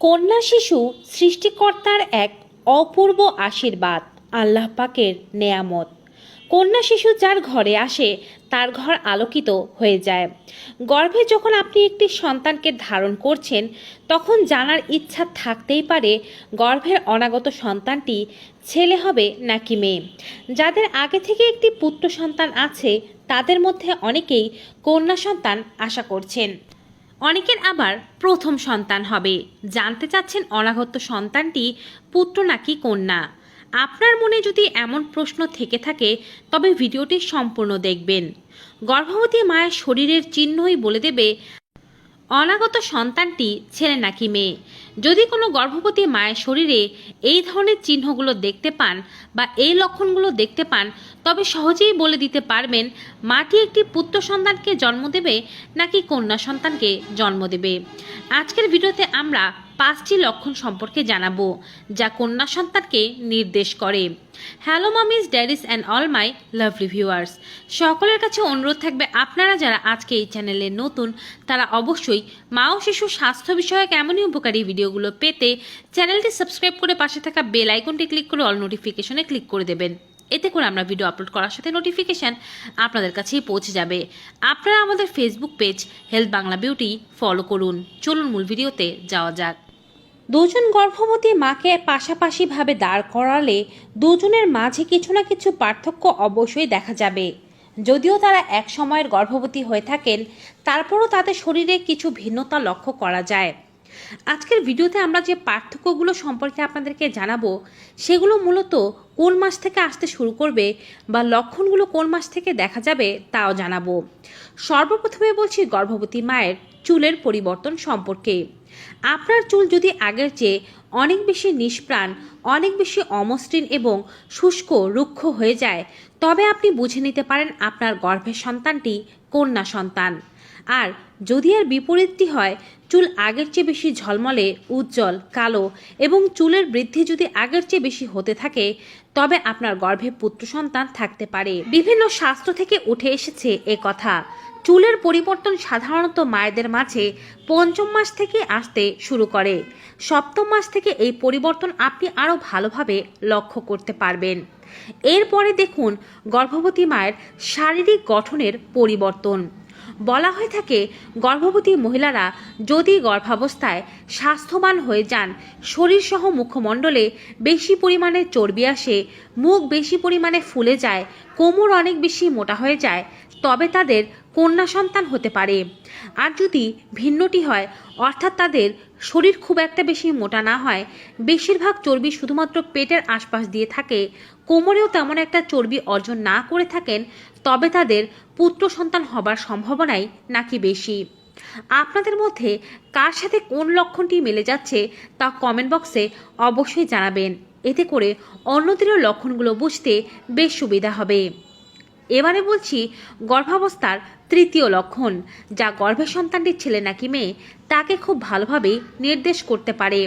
কন্যা শিশু সৃষ্টিকর্তার এক অপূর্ব আশীর্বাদ, আল্লাহ পাকের নেয়ামত। কন্যা শিশু যার ঘরে আসে, তার ঘর আলোকিত হয়ে যায়। গর্ভে যখন আপনি একটি সন্তানকে ধারণ করছেন, তখন জানার ইচ্ছা থাকতেই পারে গর্ভের অনাগত সন্তানটি ছেলে হবে নাকি মেয়ে। যাদের আগে থেকে একটি পুত্র সন্তান আছে, তাদের মধ্যে অনেকেই কন্যা সন্তান আশা করছেন। অনেকের আবার প্রথম সন্তান হবে। জানতে চাচ্ছেন অনাগত সন্তানটি পুত্র নাকি কন্যা? আপনার মনে যদি এমন প্রশ্ন থেকে থাকে, তবে ভিডিওটি সম্পূর্ণ দেখবেন। গর্ভবতী মায়ের শরীরের চিহ্নই বলে দেবে অনাগত সন্তানটি ছেলে নাকি মেয়ে? যদি কোনো গর্ভবতী মায়ের শরীরে এই ধরনের চিহ্নগুলো দেখতে পান বা এই লক্ষণগুলো দেখতে পান, তবে সহজেই বলে দিতে পারবেন মাটি একটি পুত্র সন্তানকে জন্ম দেবে নাকি কন্যা সন্তানকে জন্ম দেবে? আজকের ভিডিওতে আমরা পাঁচটি লক্ষণ সম্পর্কে জানাব, যা কন্যা সন্তানকে নির্দেশ করে। Hello mummies daddies and all my lovely viewers সকলের কাছে অনুরোধ থাকবে, আপনারা যারা আজকে এই চ্যানেলে নতুন, তারা অবশ্যই মা ও শিশু স্বাস্থ্য বিষয়ক এমনই উপকারী ভিডিওগুলো পেতে চ্যানেলটি সাবস্ক্রাইব করে পাশে থাকা বেল আইকনটি ক্লিক করে অল নোটিফিকেশনে ক্লিক করে দেবেন। এতে করে আমরা ভিডিও আপলোড করার সাথে নোটিফিকেশান আপনাদের কাছেই পৌঁছে যাবে। আপনারা আমাদের Facebook page health Bangla beauty follow করুন। চলুন মূল ভিডিওতে যাওয়া যাক। দুজন গর্ভবতী মাকে পাশাপাশিভাবে দাঁড় করালে দুজনের মাঝে কিছু না কিছু পার্থক্য অবশ্যই দেখা যাবে। যদিও তারা এক সময়ের গর্ভবতী হয়ে থাকেন, তারপরও তাদের শরীরে কিছু ভিন্নতা লক্ষ্য করা যায়। আজকের ভিডিওতে আমরা যে পার্থক্যগুলো সম্পর্কে আপনাদেরকে জানাব, সেগুলো মূলত কোন মাস থেকে আসতে শুরু করবে বা লক্ষণগুলো কোন মাস থেকে দেখা যাবে তাও জানাব। সর্বপ্রথমে বলছি গর্ভবতী মায়ের। চুলের পরিবর্তন সম্পর্কে। আপনার চুল যদি আগের চেয়ে অনেক বেশি নিষ্প্রাণ, অনেক বেশি অমসৃণ এবং শুষ্ক, রুক্ষ হয়ে যায়, তবে আপনি বুঝে নিতে পারেন আপনার গর্ভের সন্তানটি কন্যা সন্তান। আর যদি এর বিপরীতটি হয়, চুল আগের চেয়ে বেশি ঝলমলে, উজ্জ্বল, কালো এবং চুলের বৃদ্ধি যদি আগের চেয়ে বেশি হতে থাকে, তবে আপনার গর্ভে পুত্র সন্তান থাকতে পারে। বিভিন্ন শাস্ত্র থেকে উঠে এসেছে এ কথা। চুলের পরিবর্তন সাধারণত মায়েদের মাঝে পঞ্চম মাস থেকে আসতে শুরু করে। সপ্তম মাস থেকে এই পরিবর্তন আপনি আরও ভালোভাবে লক্ষ্য করতে পারবেন। এরপরে দেখুন গর্ভবতী মায়ের শারীরিক গঠনের পরিবর্তন। বলা হয়ে থাকে, গর্ভবতী মহিলারা যদি গর্ভাবস্থায় স্বাস্থ্যবান হয়ে যান, শরীরসহ মুখমণ্ডলে বেশি পরিমাণে চর্বি আসে, মুখ বেশি পরিমাণে ফুলে যায়, কোমর অনেক বেশি মোটা হয়ে যায়, তবে তাদের কন্যা সন্তান হতে পারে। আর যদি ভিন্নটি হয়, অর্থাৎ তাদের শরীর খুব একটা বেশি মোটা না হয়, বেশিরভাগ চর্বি শুধুমাত্র পেটের আশপাশ দিয়ে থাকে। কোমরেও তেমন একটা চর্বি অর্জন না করে থাকেন, তবে তাদের পুত্র সন্তান হবার সম্ভাবনাই নাকি বেশি। আপনাদের মধ্যে কার সাথে কোন লক্ষণটি মিলে যাচ্ছে তা কমেন্ট বক্সে অবশ্যই জানাবেন। এতে করে অন্যদেরও লক্ষণগুলো বুঝতে বেশ সুবিধা হবে। এবারে বলছি, গর্ভাবস্থার তৃতীয় লক্ষণ, যা গর্ভের সন্তানটির ছেলে নাকি মেয়ে, তাকে খুব ভালোভাবে নির্দেশ করতে পারে।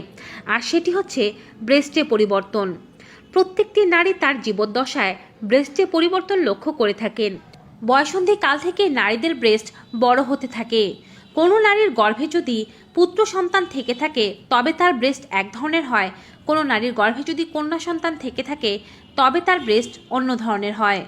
আর সেটি হচ্ছে ব্রেস্টে পরিবর্তন। প্রত্যেকটি নারী তার জীবদ্দশায় ব্রেস্টে পরিবর্তন লক্ষ্য করে থাকেন। বয়সন্ধি কাল থেকে নারীদের ব্রেস্ট বড় হতে থাকে। কোনো নারীর গর্ভে যদি পুত্র সন্তান থেকে থাকে, তবে তার ব্রেস্ট এক ধরনের হয়। কোনো নারীর গর্ভে যদি কন্যা সন্তান থেকে থাকে, তবে তার ব্রেস্ট অন্য ধরনের হয়।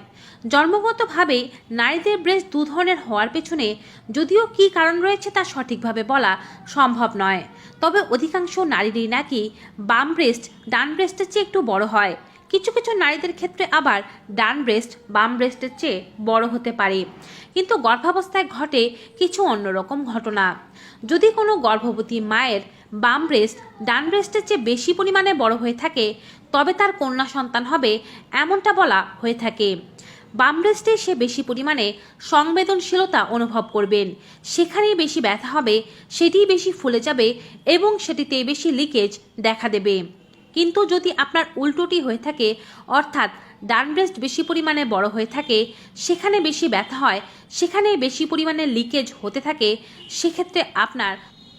জন্মগতভাবে নারীদের ব্রেস্ট দু ধরনের হওয়ার পেছনে যদিও কী কারণ রয়েছে তা সঠিকভাবে বলা সম্ভব নয়। তবে অধিকাংশ নারীরই নাকি বাম ব্রেস্ট, ডান ব্রেস্টের চেয়ে একটু বড় হয়। কিছু কিছু নারীদের ক্ষেত্রে আবার ডান ব্রেস্ট, বাম ব্রেস্টের চেয়ে বড় হতে পারে। কিন্তু গর্ভাবস্থায় ঘটে কিছু অন্যরকম ঘটনা। যদি কোনো গর্ভবতী মায়ের বাম ব্রেস্ট, ডান ব্রেস্টের চেয়ে বেশি পরিমাণে বড় হয়ে থাকে, তবে তার কন্যা সন্তান হবে এমনটা বলা হয়ে থাকে। বাম ব্রেস্টে সে বেশি পরিমাণে সংবেদনশীলতা অনুভব করবেন। সেখানেই বেশি ব্যথা হবে, সেটিই বেশি ফুলে যাবে এবং সেটিতে বেশি লিকেজ দেখা দেবে। কিন্তু যদি আপনার উল্টোটি হয়ে থাকে, অর্থাৎ ডান ব্রেস্ট বেশি পরিমাণে বড় হয়ে থাকে, সেখানে বেশি ব্যথা হয়, সেখানে বেশি পরিমাণে লিকেজ হতে থাকে, সেক্ষেত্রে আপনার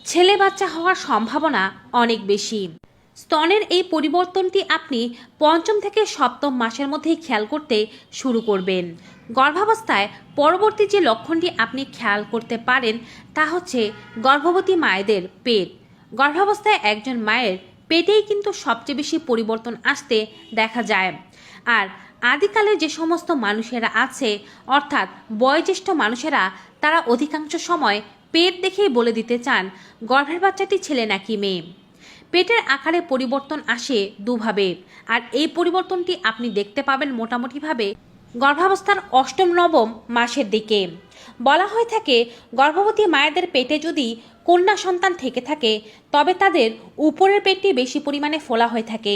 ছেলে বাচ্চা হওয়ার সম্ভাবনা অনেক বেশি। স্তনের এই পরিবর্তনটি আপনি পঞ্চম থেকে সপ্তম মাসের মধ্যেই খেয়াল করতে শুরু করবেন। গর্ভাবস্থায় পরবর্তী যে লক্ষণটি আপনি খেয়াল করতে পারেন, তা হচ্ছে গর্ভবতী মায়েদের পেট। গর্ভাবস্থায় একজন মায়ের পেটেই কিন্তু সবচেয়ে বেশি পরিবর্তন আসতে দেখা যায়। আর আদিকালে যে সমস্ত মানুষেরা আছে, অর্থাৎ বয়োজ্যেষ্ঠ মানুষেরা, তারা অধিকাংশ সময় পেট দেখেই বলে দিতে চান, গর্ভের বাচ্চাটি ছেলে নাকি মেয়ে। পেটের আকারে পরিবর্তন আসে দুভাবে। আর এই পরিবর্তনটি আপনি দেখতে পাবেন মোটামুটিভাবে গর্ভাবস্থার অষ্টম নবম মাসের দিকে। বলা হয়ে থাকে, গর্ভবতী মায়েদের পেটে যদি কন্যা সন্তান থেকে থাকে, তবে তাদের উপরের পেটটি বেশি পরিমাণে ফোলা হয়ে থাকে।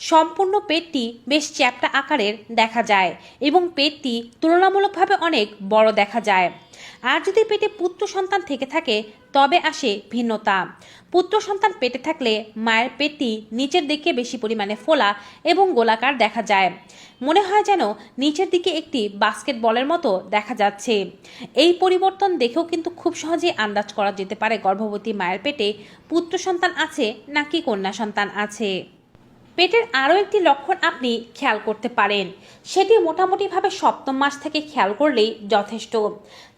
সম্পূর্ণ পেটটি বেশ চ্যাপ্টা আকারের দেখা যায় এবং পেটটি তুলনামূলকভাবে অনেক বড় দেখা যায়। আর যদি পেটে পুত্র সন্তান থেকে থাকে, তবে আসে ভিন্নতা। পুত্র সন্তান পেটে থাকলে মায়ের পেটটি নিচের দিকে বেশি পরিমাণে ফোলা এবং গোলাকার দেখা যায়। মনে হয় যেন নিচের দিকে একটি বাস্কেটবলের মতো দেখা যাচ্ছে। এই পরিবর্তন দেখেও কিন্তু খুব সহজেই আন্দাজ করা যেতে পারে গর্ভবতী মায়ের পেটে পুত্র সন্তান আছে নাকি কন্যা সন্তান আছে। পেটের আরও একটি লক্ষণ আপনি খেয়াল করতে পারেন। সেটি মোটামুটিভাবে সপ্তম মাস থেকে খেয়াল করলেই যথেষ্ট।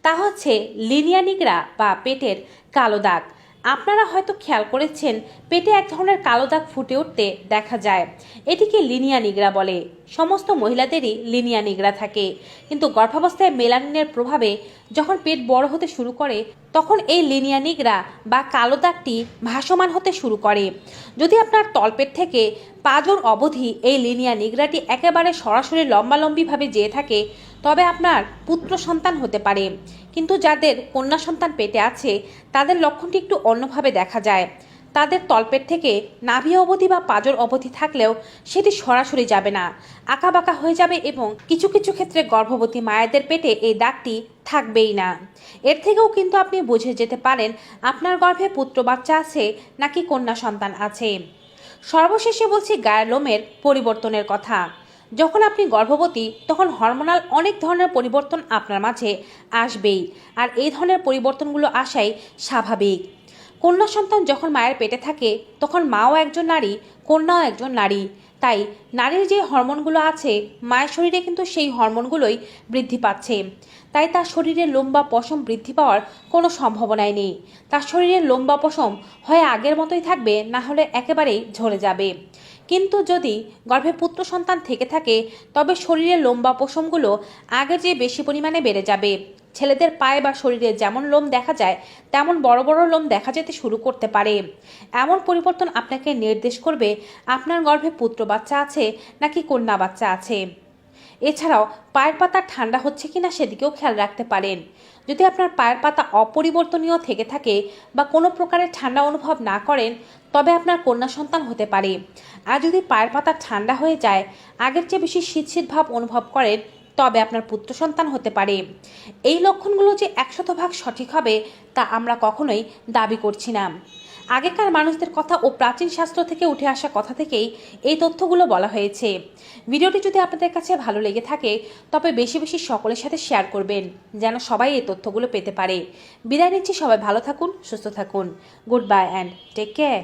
তা হচ্ছে লিনিয়ানিকরা বা পেটের কালো দাগ। আপনারা হয়তো খেয়াল করেছেন, পেটে এক ধরনের কালো দাগ ফুটে উঠতে দেখা যায়। এটিকে লিনিয়া নিগড়া বলে। সমস্ত মহিলাদেরই লিনিয়া নিগড়া থাকে। কিন্তু গর্ভাবস্থায় মেলানিনের প্রভাবে যখন পেট বড় হতে শুরু করে, তখন এই লিনিয়া নিগড়া বা কালো দাগটি ভাসমান হতে শুরু করে। যদি আপনার তলপেট থেকে পাজর অবধি এই লিনিয়া নিগড়াটি একেবারে সরাসরি লম্বালম্বিভাবে যেয়ে থাকে তবে আপনার পুত্র সন্তান হতে পারে। কিন্তু যাদের কন্যা সন্তান পেটে আছে, তাদের লক্ষণটি একটু অন্যভাবে দেখা যায়। তাদের তলপেট থেকে নাভি অবধি বা পাজর অবধি থাকলেও সেটি সরাসরি যাবে না। আঁকাবাঁকা হয়ে যাবে এবং কিছু কিছু ক্ষেত্রে গর্ভবতী মায়েদের পেটে এই দাগটি থাকবেই না। এর থেকেও কিন্তু আপনি বুঝে যেতে পারেন, আপনার গর্ভে পুত্র বাচ্চা আছে নাকি কন্যা সন্তান আছে। সর্বশেষে বলছি গায়ের লোমের পরিবর্তনের কথা। যখন আপনি গর্ভবতী, তখন হরমোনাল অনেক ধরনের পরিবর্তন আপনার মাঝে আসবেই। আর এই ধরনের পরিবর্তনগুলো আসাই স্বাভাবিক। কন্যা সন্তান যখন মায়ের পেটে থাকে, তখন মাও একজন নারী, কন্যাও একজন নারী। তাই নারীর যে হরমোনগুলো আছে, মায়ের শরীরে কিন্তু সেই হরমোনগুলোই বৃদ্ধি পাচ্ছে। তাই তার শরীরে লোম বা পশম বৃদ্ধি পাওয়ার কোনো সম্ভাবনাই নেই। তার শরীরে লোম বা পশম হয় আগের মতোই থাকবে, না হলে একেবারেই ঝরে যাবে। কিন্তু যদি গর্ভে পুত্র সন্তান থেকে থাকে, তবে শরীরে লোম বা আগের চেয়ে বেশি পরিমাণে বেড়ে যাবে। ছেলেদের পায়ে বা শরীরে যেমন লোম দেখা যায়, তেমন বড় বড় লোম দেখা যেতে শুরু করতে পারে। এমন পরিবর্তন আপনাকে নির্দেশ করবে, আপনার গর্ভে পুত্র বাচ্চা আছে নাকি কন্যা বাচ্চা আছে। এছাড়াও পায়ের পাতা ঠান্ডা হচ্ছে কিনা সেদিকেও খেয়াল রাখতে পারেন। যদি আপনার পায়ের পাতা অপরিবর্তনীয় থেকে থাকে বা কোনো প্রকারের ঠান্ডা অনুভব না করেন, তবে আপনার কন্যা সন্তান হতে পারে। আর যদি পায়ের পাতা ঠান্ডা হয়ে যায়, আগের চেয়ে বেশি শীত শীত ভাব অনুভব করেন, তবে আপনার পুত্র সন্তান হতে পারে। এই লক্ষণগুলো যে একশত ভাগ সঠিক হবে, তা আমরা কখনোই দাবি করছি না। আগেকার মানুষদের কথা ও প্রাচীন শাস্ত্র থেকে উঠে আসা কথা থেকেই এই তথ্যগুলো বলা হয়েছে। ভিডিওটি যদি আপনাদের কাছে ভালো লেগে থাকে, তবে বেশি বেশি সকলের সাথে শেয়ার করবেন, যেন সবাই এই তথ্যগুলো পেতে পারে। বিদায় নিচ্ছি, সবাই ভালো থাকুন, সুস্থ থাকুন। Good bye, and take care.